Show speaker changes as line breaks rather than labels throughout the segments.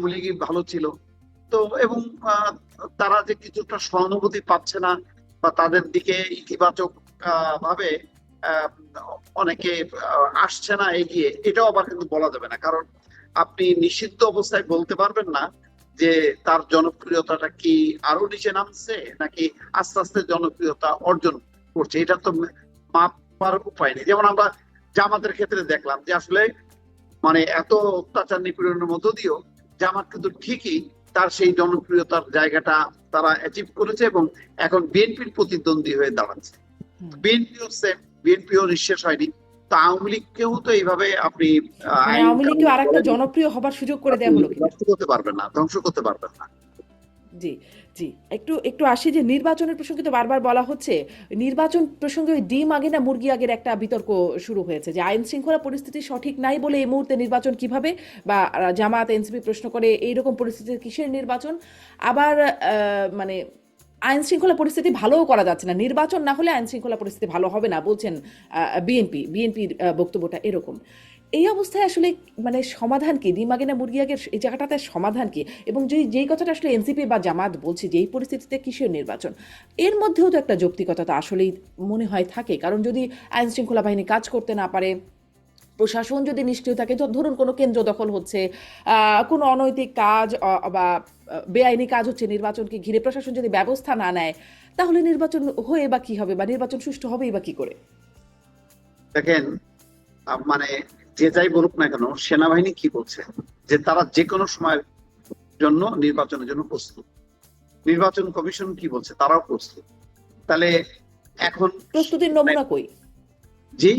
আওয়ামী লীগই ভালো ছিল। তো এবং তারা যে কিছুটা সহানুভূতি পাচ্ছে না বা তাদের দিকে ইতিবাচক ভাবে অনেকে আসছে না, এগিয়ে, এটাও আবার কিন্তু বলা যাবে না। কারণ আপনি নিষিদ্ধ অবস্থায় বলতে পারবেন না যে তার জনপ্রিয়তাটা কি আরও নিচে নামছে নাকি আস্তে আস্তে জনপ্রিয়তা অর্জন করছে। এটা তো মাপার উপায় নেই। যেমন আমরা জামাতের ক্ষেত্রে দেখলাম যে আসলে মানে এত অত্যাচার নিপীড়নের মধ্য দিয়েও জামাত কিন্তু ঠিকই তার সেই জনপ্রিয়তার জায়গাটা তারা অ্যাচিভ করেছে এবং এখন বিএনপির প্রতিদ্বন্দ্বী হয়ে দাঁড়াচ্ছে।
বিএনপি
বিএনপিও সেম বিএনপিও নিঃশেষ হয়নি। তো আওয়ামী লীগকেও তো এইভাবে আপনি
মানে আওয়ামী লীগকে আরেকটা জনপ্রিয় হবার সুযোগ করে দেওয়া হলো
ধ্বংস করতে পারবেন না ধ্বংস করতে পারবেন না।
জি জি। একটু একটু আসি যে নির্বাচনের প্রসঙ্গে তো বারবার বলা হচ্ছে, নির্বাচন প্রসঙ্গে ওই ডিম আগে না মুরগি আগের একটা বিতর্ক শুরু হয়েছে যে আইন শৃঙ্খলা পরিস্থিতি সঠিক নাই বলে এই মুহূর্তে নির্বাচন কীভাবে বা জামাত এনসিপি প্রশ্ন করে এইরকম পরিস্থিতিতে কিসের নির্বাচন? আবার মানে আইন শৃঙ্খলা পরিস্থিতি ভালোও করা যাচ্ছে না। নির্বাচন না হলে আইন শৃঙ্খলা পরিস্থিতি ভালো হবে না, বলছেন বিএনপি। বিএনপির বক্তব্যটা এরকম। এই অবস্থায় আসলে মানে সমাধান কি? দিমাগে না মুরগি আগের এই জায়গাটাতে সমাধান কি? এবং যেই যেই কথাটা আসলে এনসিপি বা জামাত বলছে যে, এই পরিস্থিতিতে কিসের নির্বাচন? এর মধ্যেও তো একটা যৌক্তিকতা তো আসলেই মনে হয় থাকে। কারণ যদি আইন শৃঙ্খলা বাহিনী কাজ করতে না পারে, প্রশাসন যদি নিষ্ক্রিয় থাকে ধরুন কোনো কেন্দ্র দখল হচ্ছে কোনো অনৈতিক কাজ বা বেআইনি কাজ হচ্ছে নির্বাচনকে ঘিরে প্রশাসন যদি ব্যবস্থা না নেয়, তাহলে নির্বাচন হয়ে বা কি হবে? বা নির্বাচন সুষ্ঠু হবেই বা কি করে?
দেখেন মানে যে যাই বলুক না কেন, সেনাবাহিনী কি বলছে? যে তারা যে কোনো সময়ের জন্য নির্বাচনের জন্য প্রস্তুত। নির্বাচন কমিশন কি বলছে? তারাও প্রস্তুত। তাহলে এখন
প্রস্তুতির নমুনা কই?
জি।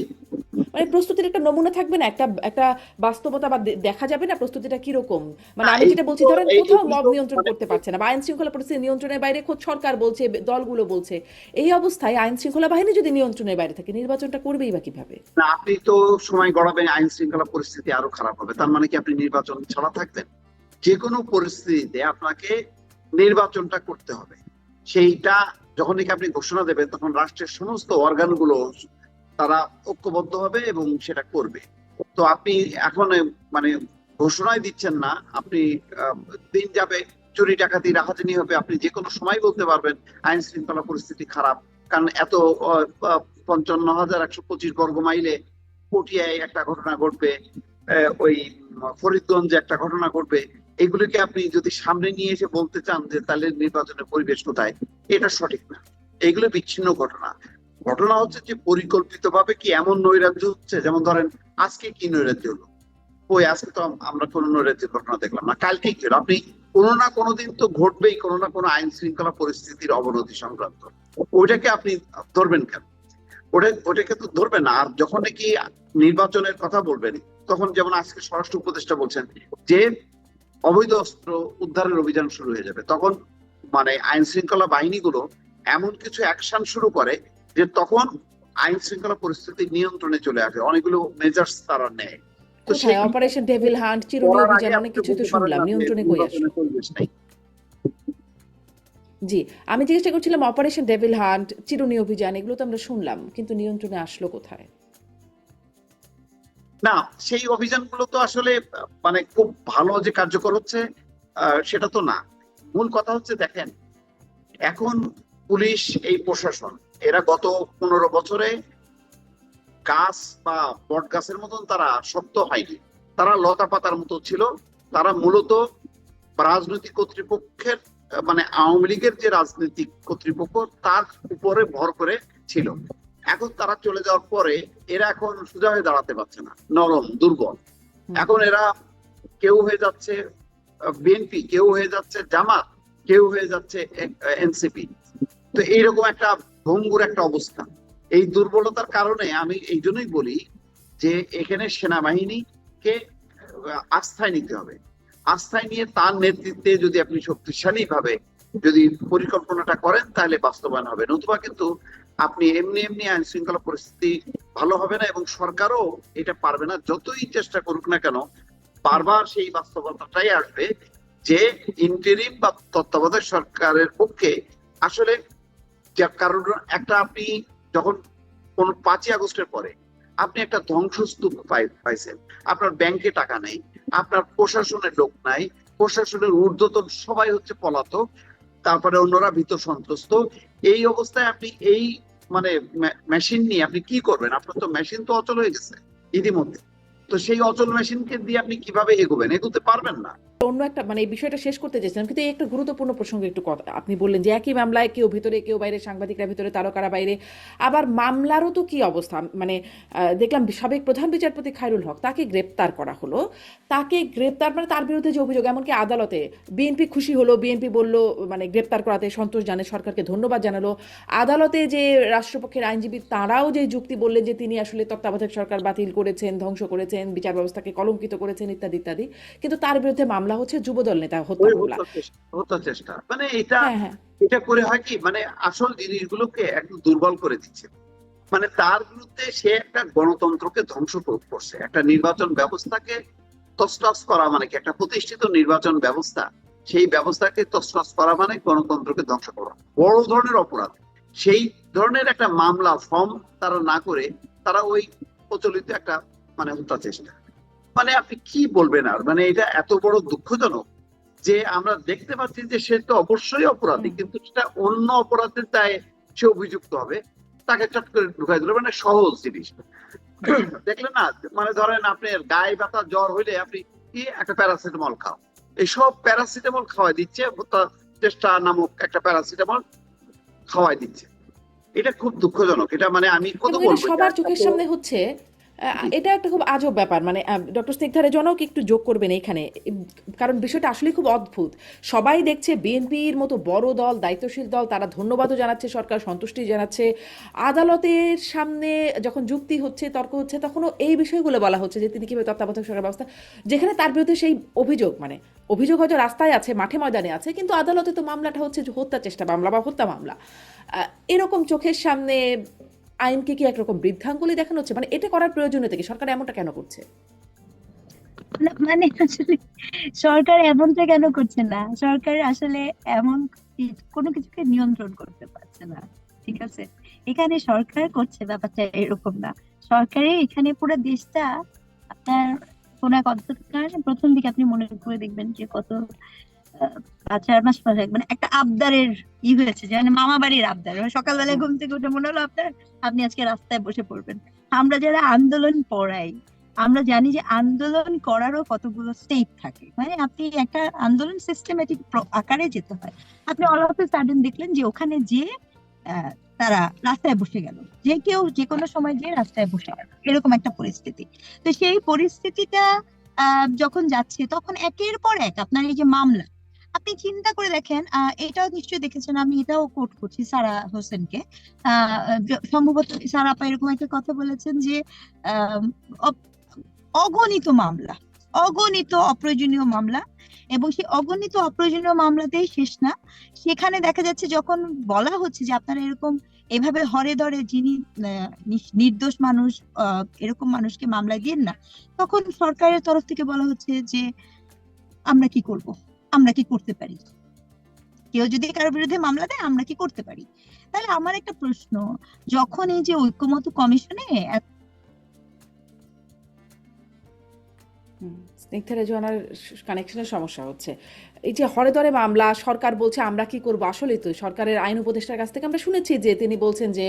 মানে প্রস্তুতির একটা নমুনা থাকবে না একটা একটা বাস্তবতা বা দেখা যাবে না প্রস্তুতিটা মানে আমি যেটা বলছি ধরেন কোথাও মব নিয়ন্ত্রণ করতে পারছে না বা আইন শৃঙ্খলা পরিস্থিতি নিয়ন্ত্রণের বাইরে খোদ সরকার বলছে দলগুলো বলছে এই অবস্থায় আইন শৃঙ্খলা বাহিনী যদি নিয়ন্ত্রণের বাইরে থাকে নির্বাচনটা করবেই বা কীভাবে?
না আপনি তো সময় গড়াবেন আইন শৃঙ্খলা পরিস্থিতি আরও খারাপ হবে। তার মানে কি আপনি নির্বাচন ছাড়া থাকবেন? যে কোনো পরিস্থিতিতে আপনাকে নির্বাচনটা করতে হবে। সেইটা যখন আপনি ঘোষণা দেবেন তখন রাষ্ট্রের সমস্ত অর্গানগুলো তারা ঐক্যবদ্ধ হবে এবং সেটা করবে। তো আপনি এখন মানে ঘোষণায় দিচ্ছেন না, আপনি দিন যাবে চুরি ডাকাতি রাহাজানি হবে, আপনি যে কোনো সময় বলতে পারবেন আইন শৃঙ্খলা পরিস্থিতি খারাপ। কারণ এত পঞ্চান্ন হাজার একশো পঁচিশ বর্গ মাইলে পটিয়ায় একটা ঘটনা ঘটবে ওই ফরিদগঞ্জে একটা ঘটনা ঘটবে। এগুলিকে আপনি যদি সামনে নিয়ে এসে বলতে চান যে তাহলে নির্বাচনের পরিবেশ কোথায়, এটা সঠিক না। এগুলো বিচ্ছিন্ন ঘটনা। ঘটনা হচ্ছে যে পরিকল্পিত ভাবে কি এমন নৈরাজ্য হচ্ছে? যেমন ধরেন, আজকে কি নৈরাজ্য হলো? ওই আজকে তো আমরা কোনো নৈরাজ্যের ঘটনা দেখলাম না। কালকে কি হলো? আপনি কোনো না কোনো দিন তো ঘটবেই, কোনো না কোনো আইন শৃঙ্খলা পরিস্থিতির অবনতি সংক্রান্ত। ওইটাকে আপনি ধরবেন কেন? ওটা, ওটাকে তো ধরবেন আর যখন নাকি নির্বাচনের কথা বলবেন, তখন যেমন আজকে স্বরাষ্ট্র উপদেষ্টা বলছেন যে, অবৈধ অস্ত্র উদ্ধারের অভিযান শুরু হয়ে যাবে। তখন মানে আইন শৃঙ্খলা বাহিনীগুলো এমন কিছু অ্যাকশন শুরু করে যে তখন আইন শৃঙ্খলা পরিস্থিতি নিয়ন্ত্রণে চলে আসে অনেকগুলো মেজার্স তারা নেয়। তো সেই
অপারেশন টেবিল হান্ট চিরুনি অভিযান অনেক কিছু তো শুনলাম নিয়ন্ত্রণে কই
নেই।
জি আমি জিজ্ঞাসা করছিলাম অপারেশন ডেভিল হান্ট চিরুনি অভিযান এগুলো তো আমরা শুনলাম কিন্তু নিয়ন্ত্রণে আসলো কোথায়?
না সেই অভিযানগুলো তো আসলে মানে খুব ভালো যে কার্যকর হচ্ছে আহ, সেটা তো না। মূল কথা হচ্ছে দেখেন এখন পুলিশ এই প্রশাসন এরা গত পনেরো বছরে গাছ বা বট গাছের মতন তারা শক্ত হয়নি। তারা লতা পাতার মতো ছিল। তারা মূলত রাজনৈতিক কর্তৃপক্ষের মানে আওয়ামী লীগের যে রাজনৈতিক কর্তৃপক্ষ তার উপরে ভর করে ছিল। এখন তারা চলে যাওয়ার পরে এরা এখন সোজা হয়ে দাঁড়াতে পারছে না নরম দুর্বল। এখন এরা কেউ হয়ে যাচ্ছে বিএনপি কেউ হয়ে যাচ্ছে জামাত কেউ হয়ে যাচ্ছে এনসিপি। তো এইরকম একটা ভঙ্গুর একটা অবস্থা এই দুর্বলতার কারণে আমি এই জন্যই বলি যে এখানে সেনাবাহিনীকে আস্থায় নিতে হবে। আস্থায় নিয়ে তার নেতৃত্বে যদি আপনি শক্তিশালী ভাবে যদি পরিকল্পনাটা করেন, তাহলে বাস্তবায়ন হবে। নতুবা কিন্তু আপনি এমনি এমনি আইন শৃঙ্খলা পরিস্থিতি ভালো হবে না এবং সরকারও এটা পারবে না। যতই চেষ্টা করুক না কেন, বারবার সেই বাস্তবতাটাই আসবে যে ইন্টারিম বা তত্ত্বাবধায়ক সরকারের পক্ষে আসলে যা কারণ একটা আপনি যখন কোন পাঁচই আগস্টের পরে আপনি একটা ধ্বংসস্তূপ পাইছেন। আপনার ব্যাংকে টাকা নেই, আপনার প্রশাসনের লোক নাই, প্রশাসনের ঊর্ধ্বতন সবাই হচ্ছে পলাতক, তারপরে অন্যরা ভীত সন্ত্রস্ত। এই অবস্থায় আপনি এই মানে মেশিন নিয়ে আপনি কি করবেন? আপনার তো মেশিন তো অচল হয়ে গেছে ইতিমধ্যে। তো সেই অচল মেশিনকে দিয়ে আপনি কীভাবে এগোবেন? এগোতে পারবেন না।
অন্য একটা মানে এই বিষয়টা শেষ করতে চেয়েছিলাম, কিন্তু একটা গুরুত্বপূর্ণ প্রসঙ্গে একটু কথা, আপনি বললেন যে একই মামলায় কেউ ভিতরে, কেউ বাইরে, সাংবাদিকরা ভিতরে, তারকারা বাইরে, আবার মামলারও তো কি অবস্থা? মানে দেখলাম সাবেক প্রধান বিচারপতি খায়রুল হক তাকে গ্রেপ্তার করা হলো, তাকে গ্রেপ্তার মানে তার বিরুদ্ধে যে অভিযোগ, এমনকি আদালতে বিএনপি খুশি হলো, বিএনপি বলল মানে গ্রেপ্তার করাতে সন্তোষ জানে, সরকারকে ধন্যবাদ জানালো, আদালতে যে রাষ্ট্রপক্ষের আইনজীবী, তারাও যে যুক্তি বললেন যে তিনি আসলে তত্ত্বাবধায়ক সরকার বাতিল করেছেন, ধ্বংস করেছেন, বিচার ব্যবস্থাকে কলঙ্কিত করেছেন, ইত্যাদি ইত্যাদি, কিন্তু তার বিরুদ্ধে মামলা হচ্ছে যুবদল নেতা হত্যা মামলা।
হত্যা চেষ্টা- মানে এটা
হ্যাঁ হ্যাঁ।
এটা করে হয় কি? মানে আসল জিনিসগুলোকে একদম দুর্বল করে দিচ্ছে। মানে তার বিরুদ্ধে সে একটা গণতন্ত্রকে ধ্বংস করছে। একটা নির্বাচন ব্যবস্থাকে তসনস করা মানে কি? একটা প্রতিষ্ঠিত নির্বাচন ব্যবস্থা সেই ব্যবস্থাকে তসনস করা মানে গণতন্ত্রকে ধ্বংস করা। বড় ধরনের অপরাধ। সেই ধরনের একটা মামলা ফর্ম তারা না করে তারা ওই প্রচলিত একটা মানে হত্যা চেষ্টা। মানে আপনি কি বলবেন আর? মানে এটা এত বড় দুঃখজনক যে আমরা দেখতে পাচ্ছি যে সে তো অবশ্যই অপরাধী কিন্তু সেটা অন্য অপরাধের দায়ে সে অভিযুক্ত হবে। তাকে চট করে ঢুকাই দিল মানে সহজ জিনিস। দেখলেন না মানে ধরেন আপনার গায়ে ব্যথা জ্বর হইলে আপনি কি একটা প্যারাসিটামল খাও? এইসব প্যারাসিটামল খাওয়াই দিচ্ছে চেষ্টা নামক একটা প্যারাসিটামল খাওয়াই দিচ্ছে। এটা খুব দুঃখজনক। এটা মানে আমি কত বলব?
সবার চোখের সামনে হচ্ছে এটা একটা খুব আজব ব্যাপার। মানে ডক্টর স্নিগ্ধারে জনক একটু যোগ করবেন এখানে কারণ বিষয়টা আসলে খুব অদ্ভুত। সবাই দেখছে বিএনপির মতো বড় দল, দায়িত্বশীল দল, তারা ধন্যবাদও জানাচ্ছে, সরকার সন্তুষ্টি জানাচ্ছে। আদালতের সামনে যখন যুক্তি হচ্ছে, তর্ক হচ্ছে, তখনও এই বিষয়গুলো বলা হচ্ছে যে তিনি কীভাবে তত্ত্বাবধায়ক সরকার ব্যবস্থা, যেখানে তার বিরুদ্ধে সেই অভিযোগ মানে অভিযোগ হয়তো রাস্তায় আছে, মাঠে ময়দানে আছে, কিন্তু আদালতে তো মামলাটা হচ্ছে যে হত্যা চেষ্টা, মামলা বা হত্যা মামলা। এরকম চোখের সামনে আইনকে কি একরকম বৃদ্ধাঙ্গুলি দেখানো হচ্ছে? মানে এটা করার প্রয়োজনীয়তা কি? সরকার এমনটা কেন করছে?
মানে আসলে সরকার এমনটা কেন করছে না? সরকার আসলে এমন কোনো কিছুকে নিয়ন্ত্রণ করতে পারছে না। ঠিক আছে? এখানে সরকার করছে ব্যাপারটা এরকম না। সরকারে এখানে পুরো দেশটা আপনার কোন এক অদ্ভুত প্রথম দিকে আপনি মনে করে দেখবেন যে কত চার মাস পরে মানে একটা আবদারের ই হয়েছে, যে মানে মামা বাড়ির আবদার। মানে সকালবেলায় ঘুম থেকে উঠে মনে হলো, আপনার আপনি আজকে রাস্তায় বসে পড়বেন। আমরা যারা আন্দোলন পড়াই, আমরা জানি যে আন্দোলন করারও কতগুলো স্টেপ থাকে। মানে আপনি একটা আন্দোলন সিস্টেমেটিক আকারে যেতে হয়। আপনি অল অফ সাডেন দেখলেন যে ওখানে যে তারা রাস্তায় বসে গেল। যে কেউ যে কোনো সময় যে রাস্তায় বসে গেল। এরকম একটা পরিস্থিতি। তো সেই পরিস্থিতিটা যখন যাচ্ছে, তখন একের পর এক আপনার এই যে মামলা আপনি চিন্তা করে দেখেন এটাও নিশ্চয়ই দেখেছেন, আমি এটাও কোট করছি সারা হোসেনকে। সম্ভবত সারা আপা এরকম একটা কথা বলেছেন যে অগণিত মামলা, অগণিত অপ্রয়োজনীয় মামলা এবং সেই অগণিত অপ্রয়োজনীয় মামলাতেই শেষ না। সেখানে দেখা যাচ্ছে যখন বলা হচ্ছে যে আপনারা এরকম এভাবে হরে ধরে যিনি নির্দোষ মানুষ এরকম মানুষকে মামলায় দিন না, তখন সরকারের তরফ থেকে বলা হচ্ছে যে আমরা কি করব? আমরা কি করতে পারি? কেউ যদি কারও বিরুদ্ধে মামলা দেয়, আমরা কি করতে পারি? তাহলে আমার একটা প্রশ্ন, যখন এই যে ঐক্যমত কমিশনে
স্নিগ্ধা রেজওয়ানার কানেকশনের সমস্যা হচ্ছে। এই যে হরে ধরে মামলা, সরকার বলছে আমরা কি করব? আসলে তো সরকারের আইন উপদেষ্টার কাছ থেকে আমরা শুনেছি যে তিনি বলছেন যে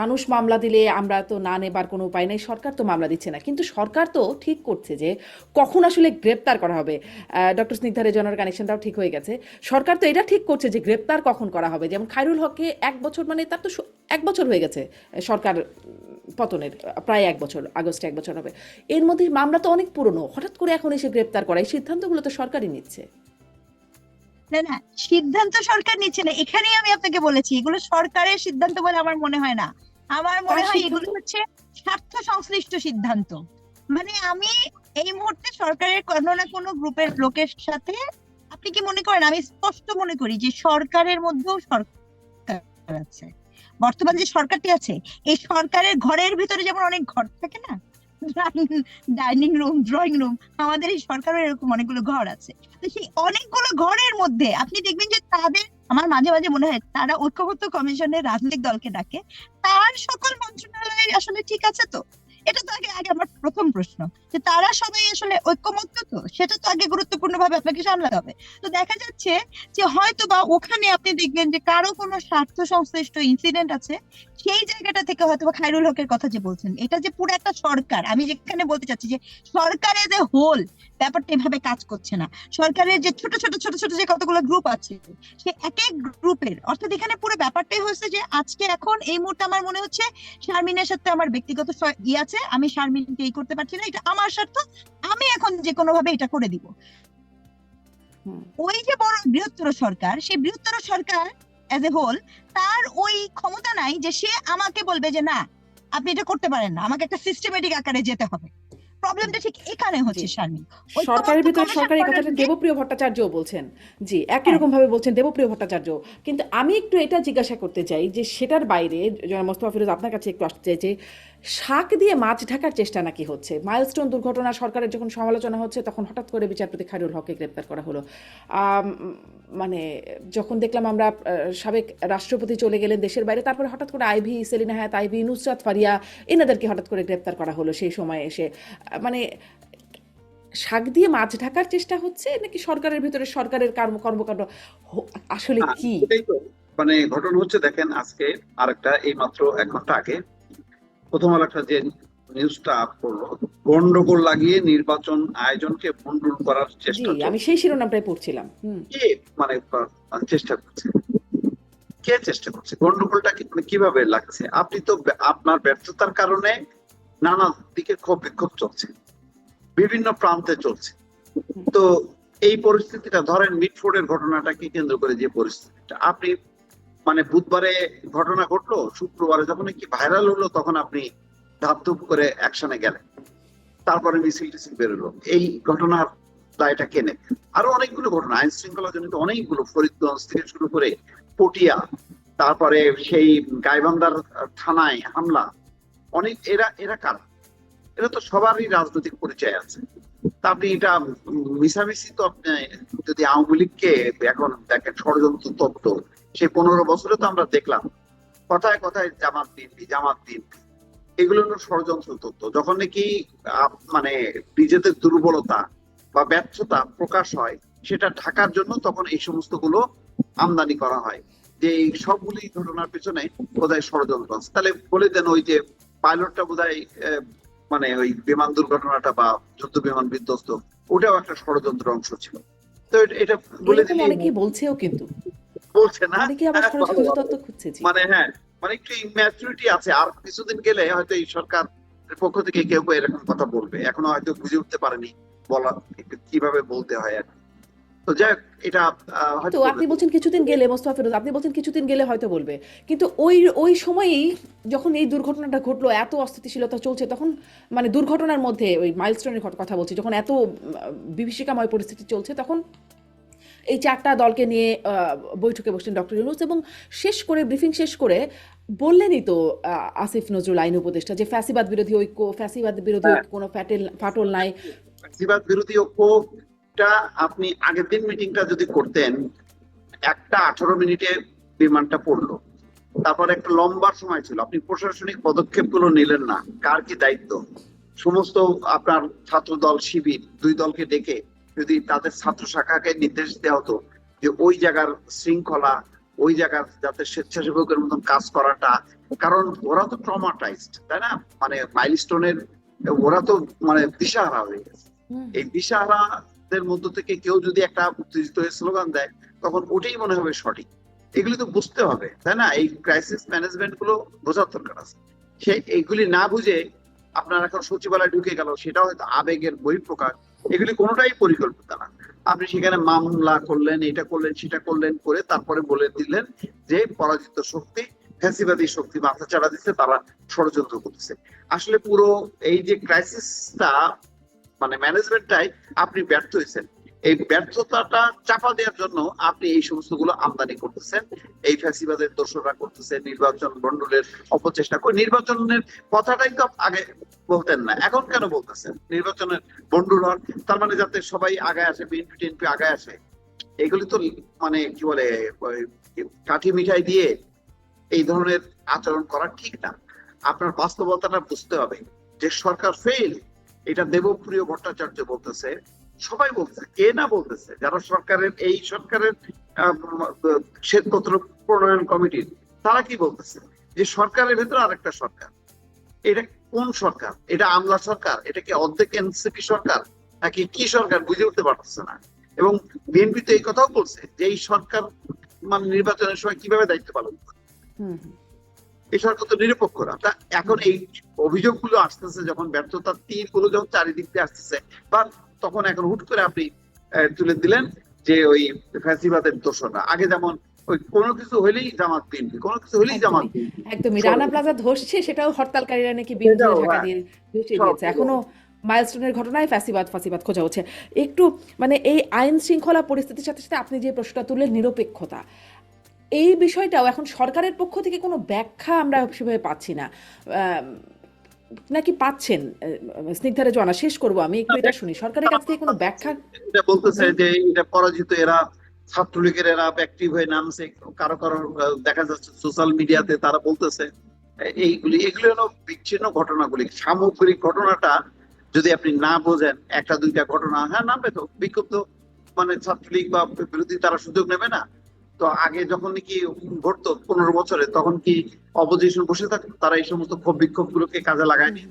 মানুষ মামলা দিলে আমরা তো না নেবার কোনো উপায় নেই, সরকার তো মামলা দিচ্ছে না। কিন্তু সরকার তো ঠিক করছে যে কখন আসলে গ্রেপ্তার করা হবে। ডক্টর স্নিগ্ধা রেজওয়ানার কানেকশনটাও ঠিক হয়ে গেছে। সরকার তো এটা ঠিক করছে যে গ্রেপ্তার কখন করা হবে? যেমন খায়রুল হককে এক বছর মানে তার তো এক বছর হয়ে গেছে সরকার পতনের প্রায় এক বছর আগস্টে এক বছর হবে। এর মধ্যে মামলা তো অনেক পুরনো। হঠাৎ করে এখন এসে গ্রেপ্তার করা এই সিদ্ধান্তগুলো তো সরকারই নিচ্ছে।
না না সিদ্ধান্ত সরকার নিচ্ছে না। এখানেই আমি আপনাকে বলেছি এগুলো সরকারের সিদ্ধান্ত বলে আমার মনে হয় না। আমার মনে হয় এগুলো হচ্ছে স্বার্থ সংশ্লিষ্ট সিদ্ধান্ত। মানে আমি এই মুহূর্তে সরকারের কোনো না কোনো গ্রুপের লোকের সাথে আপনি কি মনে করেন? আমি স্পষ্ট মনে করি যে সরকারের মধ্যেও সরকার আছে। বর্তমান যে সরকারটি আছে, এই সরকারের ঘরের ভিতরে যেমন অনেক ঘর থাকে না, ডাইনিং রুম, ড্রয়িং রুম, আমাদের এই সরকারের এরকম অনেকগুলো ঘর আছে। তো সেই অনেকগুলো ঘরের মধ্যে আপনি দেখবেন যে তাদের, আমার মাঝে মাঝে মনে হয় তারা ঐক্যবদ্ধ কমিশনের রাজনৈতিক দলকে ডাকে, তার সকল মন্ত্রণালয় আসলে ঠিক আছে তো? এটা তো আগে আগে আমার প্রথম প্রশ্ন, যে তারা সবাই আসলে ঐক্যমত্য তো? সেটা তো আগে গুরুত্বপূর্ণ ভাবে আপনাকে সামলাতে হবে। তো দেখা যাচ্ছে যে হয়তো বা ওখানে আপনি দেখবেন যে কারও কোনো স্বার্থ সংশ্লিষ্ট ইনসিডেন্ট আছে, সেই জায়গাটা থেকে হয়তো বা খায়রুল হকের কথা যে বলছেন, এটা যে পুরো একটা সরকার, আমি যেখানে বলতে চাচ্ছি যে সরকারের যে হোল ব্যাপারটা এভাবে কাজ করছে না। সরকারের যে ছোট ছোট ছোট ছোট যে কতগুলো গ্রুপ আছে, সে এক এক গ্রুপের অর্থাৎ এখানে পুরো ব্যাপারটাই হচ্ছে যে আজকে এখন এই মুহূর্তে আমার মনে হচ্ছে শারমিনের সাথে আমার ব্যক্তিগত স- ই আছে আমি শারমিনকে এই করতে পারছি না এটা আমার স্বার্থ আমি এখন যে কোনো ভাবে এটা করে দিব। ওই যে বড় বৃহত্তর সরকার সেই বৃহত্তর সরকার এজ এ হোল তার ওই ক্ষমতা নাই যে সে আমাকে বলবে যে না আপনি এটা করতে পারেন না আমাকে একটা সিস্টেমেটিক আকারে যেতে হবে। প্রবলেমটা ঠিক এখানে হচ্ছে। শারমিন।
সরকারের ভিতরে কথাটা দেবপ্রিয় ভট্টাচার্যও বলছেন। জি একই
হ্যাঁ।
রকম ভাবে বলছেন দেবপ্রিয় ভট্টাচার্য। কিন্তু আমি একটু এটা জিজ্ঞাসা করতে চাই যে সেটার বাইরে জনাব মোস্তফা ফিরোজ আপনার কাছে একটু আসতে চাই যে শাক দিয়ে মাছ ঢাকার চেষ্টা নাকি হচ্ছে? মাইলস্টোন দুর্ঘটনা সরকারের যখন সমালোচনা হচ্ছে তখন হঠাৎ করে বিচারপতি খায়রুল হককে গ্রেপ্তার করা হলো। মানে যখন দেখলাম আমরা সাবেক রাষ্ট্রপতি চলে গেলেন দেশের বাইরে তারপরে হঠাৎ করে আইভি সেলিনা হায়াত আইভি নুসরাত ফারিয়া এনাদেরকে হঠাৎ করে গ্রেপ্তার করা হলো সেই সময় এসে। মানে শাক দিয়ে মাছ ঢাকার চেষ্টা হচ্ছে নাকি সরকারের ভিতরে সরকারের কর্ম কর্মকাণ্ড? আসলে কি?
মানে ঘটনা হচ্ছে দেখেন আজকে আরেকটা এই মাত্র এক ঘণ্টা আগে প্রথম আলো একটা যে নিউজটা করল গন্ডগোল লাগিয়ে নির্বাচন আয়োজনকে ভণ্ডুল করার চেষ্টা
আমি সেই শিরোনামটাই পড়ছিলাম
কে মানে চেষ্টা করছে? কে চেষ্টা করছে? গন্ডগোলটা মানে কীভাবে লাগছে? আপনি তো আপনার ব্যর্থতার কারণে নানা দিকে ক্ষোভ বিক্ষোভ চলছে। বিভিন্ন প্রান্তে চলছে। তো এই পরিস্থিতিটা ধরেন মিটফোর্ডের ঘটনাটাকে কেন্দ্র করে যে পরিস্থিতিটা আপনি মানে বুধবারে ঘটনা ঘটলো, শুক্রবারে যখন কি ভাইরাল হলো, তখন আপনি ধাপ ধুপ করে অ্যাকশনে গেলেন। তারপরে মিছিল টিছিল বেরোলো। এই ঘটনার দায়টা কে নেবে? আরও অনেকগুলো ঘটনা, আইন শৃঙ্খলা জনিত অনেকগুলো, ফরিদগঞ্জ থেকে শুরু করে পটিয়া, তারপরে সেই গাইবান্ধার থানায় হামলা, অনেক, এরা এরা কারা? এরা তো সবারই রাজনৈতিক পরিচয় আছে। তা আপনি এটা মিশামিশি তো আপনি যদি আওয়ামী লীগকে এখন দেখেন ষড়যন্ত্র তত্ত্ব সেই পনেরো বছরে তো আমরা দেখলাম কথায় কথায় জামাত বিএনপি জামাত বিএনপি এগুলো হলো ষড়যন্ত্র তত্ত্ব। যখন নাকি মানে নিজেদের দুর্বলতা বা ব্যর্থতা প্রকাশ হয় সেটা ঢাকার জন্য তখন এই সমস্তগুলো আমদানি করা হয়। যে এই সবগুলি ঘটনার পেছনে বোধহয় ষড়যন্ত্র আছে। তাহলে বলে দেন ওই যে পাইলটটা বোধহয় মানে ওই বিমান দুর্ঘটনাটা বা যুদ্ধ বিমান বিধ্বস্ত ওটাও একটা ষড়যন্ত্র অংশ ছিল। তো এটা- বলে দিলে
অনেকেই বলছেও কিন্তু
বলছে না।
অনেকে আবার
হ্যাঁ।
তত্ত্ব খুঁজছে
মানে হ্যাঁ মানে একটু ইম্যাচুরিটি আছে। আর কিছুদিন গেলে হয়তো এই সরকার পক্ষ থেকে কেউ কেউ এরকম কথা বলবে। এখনও হয়তো বুঝে উঠতে পারেনি বলা কীভাবে বলতে হয় আর তো যাই এটা হয়তো
আপনি বলছেন কিছুদিন গেলে মোস্তফা ফিরোজ আপনি বলছেন কিছুদিন গেলে হয়তো বলবে। কিন্তু ওই ওই সময়েই যখন এই দুর্ঘটনাটা ঘটলো এত অস্থিতিশীলতা চলছে তখন মানে দুর্ঘটনার মধ্যে ওই মাইলস্টোনের কথা বলছি যখন এত বিভীষিকাময় পরিস্থিতি চলছে তখন এই চারটা দলকে নিয়ে বৈঠকে বসলেন ডক্টর ইউনুস এবং শেষ করে ব্রিফিং শেষ করে বললেনই তো আসিফ নজরুল আইন উপদেষ্টা যে ফ্যাসিবাদ বিরোধী ঐক্য ফ্যাসিবাদ বিরোধী
হ্যাঁ।
ঐক্য কোনো ফ্যাটেল ফাটল নাই।
ফ্যাসিবাদ বিরোধী ঐক্যটা আপনি আগের দিন মিটিংটা যদি করতেন একটা আঠারো মিনিটে বিমানটা পড়ল। তারপর একটা লম্বা সময় ছিল। আপনি প্রশাসনিক পদক্ষেপগুলো নিলেন না। কার কি দায়িত্ব? সমস্ত আপনার ছাত্র দল শিবির দুই দলকে ডেকে যদি তাদের ছাত্র শাখাকে নির্দেশ দেওয়া হতো যে ওই জায়গার শৃঙ্খলা ওই জায়গার যাতে স্বেচ্ছাসেবকের মতন কাজ করাটা কারণ ওরা তো ট্রমাটাইজড তাই না? মানে মাইলস্টোনের ওরা তো মানে দিশাহারা হয়ে গেছে। এই দিশাহারাদের মধ্য থেকে কেউ যদি একটা উত্তেজিত হয়ে স্লোগান দেয় তখন ওটাই মনে হবে সঠিক। এগুলি তো বুঝতে হবে তাই না? এই ক্রাইসিস ম্যানেজমেন্টগুলো বোঝার দরকার আছে। সে এইগুলি না বুঝে আপনার এখন সচিবালয় ঢুকে গেল সেটাও হয়তো আবেগের বহিঃপ্রকাশ। এগুলি কোনোটাই পরিকল্পিত না। আপনি সেখানে মামলা করলেন, এটা করলেন, সেটা করলেন করে তারপরে বলে দিলেন যে পরাজিত শক্তি, ফ্যাসিবাদী শক্তি মাথা চাড়া দিচ্ছে তারা ষড়যন্ত্র করতেছে। আসলে পুরো এই যে ক্রাইসিসটা মানে ম্যানেজমেন্টটাই আপনি ব্যর্থ হয়েছেন। এই ব্যর্থতাটা চাপা দেওয়ার জন্য আপনি এই সমস্তগুলো আমদানি করতেছেন, এই ফ্যাসিবাদের দোষরা করতেছেন নির্বাচন মন্ডলের অপচেষ্টা করে, নির্বাচনের কথাটাই তো আগে বলতেন না, এখন কেন বলতেছেন? নির্বাচনের বন্ডুল হন তার মানে যাতে সবাই আগায় আসে, বিএনপি টিএনপি আগায় আসে, এগুলি তো মানে কি বলে কাঠি মিঠাই দিয়ে এই ধরনের আচরণ করা ঠিক না। আপনার বাস্তবতাটা বুঝতে হবে যে সরকার ফেল এটা দেবপ্রিয় ভট্টাচার্য বলতেছে সবাই বলতেছে কে না বলতেছে? যারা সরকারের এই সরকারের শ্বেতপত্র প্রণয়ন কমিটির তারা কি বলতেছে? যে সরকারের ভেতরে আরেকটা সরকার। এটা কোন সরকার? এটা আমলা সরকার? এটা কি অর্ধেক এনসিপি সরকার? নাকি কি সরকার? বুঝে উঠতে পারতেছে না। এবং বিএনপি তো এই কথাও বলছে যে এই সরকার মানে নির্বাচনের সময় কীভাবে দায়িত্ব পালন
হুম।
এই সরকার তো নিরপেক্ষ না। তা এখন এই অভিযোগগুলো আসতেছে যখন ব্যর্থতার তীরগুলো যখন চারিদিক দিয়ে আসতেছে বা তখন এখন হুট করে আপনি তুলে দিলেন যে ওই ফ্যাসিবাদের দোষরা আগে যেমন ওই কোনো কিছু হলেই জামাত বিএনপি কোনো কিছু হলেই জামাত
একদমই। রানা প্লাজা ধসছে সেটাও হরতালকারীরা নাকি ঢাকা
হ্যাঁ।
দিয়ে দিয়েছে এখনও মাইলস্টোনের ঘটনায় ফ্যাসিবাদ ফাসিবাদ খোঁজা হচ্ছে। একটু মানে এই আইন শৃঙ্খলা পরিস্থিতির সাথে সাথে আপনি যে প্রশ্নটা তুললেন নিরপেক্ষতা এই বিষয়টাও এখন সরকারের পক্ষ থেকে কোনো ব্যাখ্যা আমরা সেভাবে পাচ্ছি না। নাকি পাচ্ছেন? স্নিগ্ধারে জানা শেষ করব আমি একটু এটা শুনি। সরকারের কাছ থেকে কোনো ব্যাখ্যা?
এটা বলতেছে যে এটা পরাজিত এরা ছাত্রলীগের এরা অ্যাক্টিভ হয়ে নামছে কারও কারও দেখা যাচ্ছে সোশ্যাল মিডিয়াতে তারা বলতেছে এইগুলি এগুলি হলো বিচ্ছিন্ন ঘটনাগুলি। সামগ্রিক ঘটনাটা যদি আপনি না বোঝেন একটা দুইটা ঘটনা হ্যাঁ নামবে তো। বিক্ষুব্ধ মানে ছাত্রলীগ বা বিরোধী তারা সুযোগ নেবে না। তো আগে যখন কি ঘটতো পনেরো বছরে, তখন কি অপোজিশন বসে থাকতো? তারা এই সমস্ত ক্ষোভ বিক্ষোভ গুলোকে কাজে লাগায়নি।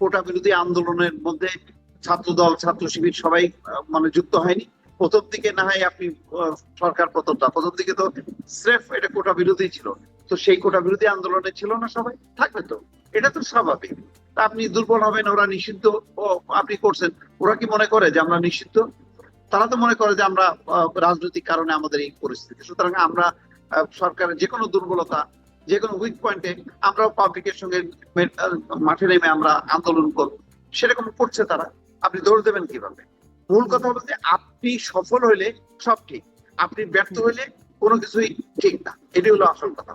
কোটা বিরোধী আন্দোলনের মধ্যে ছাত্র দল ছাত্র শিবির সবাই মানে যুক্ত হয়নি। প্রথম দিকে না হয় আপনি সরকার প্রথমটা। প্রথম দিকে তো স্রেফ এটা কোটা বিরোধী ছিল। তো সেই কোটা বিরোধী আন্দোলনে ছিল না সবাই? থাকবে তো। এটা তো স্বাভাবিক। আপনি দুর্বল হবেন, ওরা নিষিদ্ধ আপনি করছেন। ওরা কি মনে করে যে আমরা নিষিদ্ধ? তারা তো মনে করে যে আমরা রাজনৈতিক কারণে আমাদের এই পরিস্থিতি। সুতরাং আমরা সরকারের যে কোনো দুর্বলতা, যে কোনো উইক পয়েন্টে আমরাও পাবলিকের সঙ্গে মাঠে নেমে আমরা আন্দোলন করব। সেরকম করছে তারা। আপনি দৌড় দেবেন কীভাবে? মূল কথা হলো যে আপনি সফল হইলে সব ঠিক। আপনি ব্যর্থ হইলে কোনো কিছুই ঠিক না। এটি হলো আসল কথা।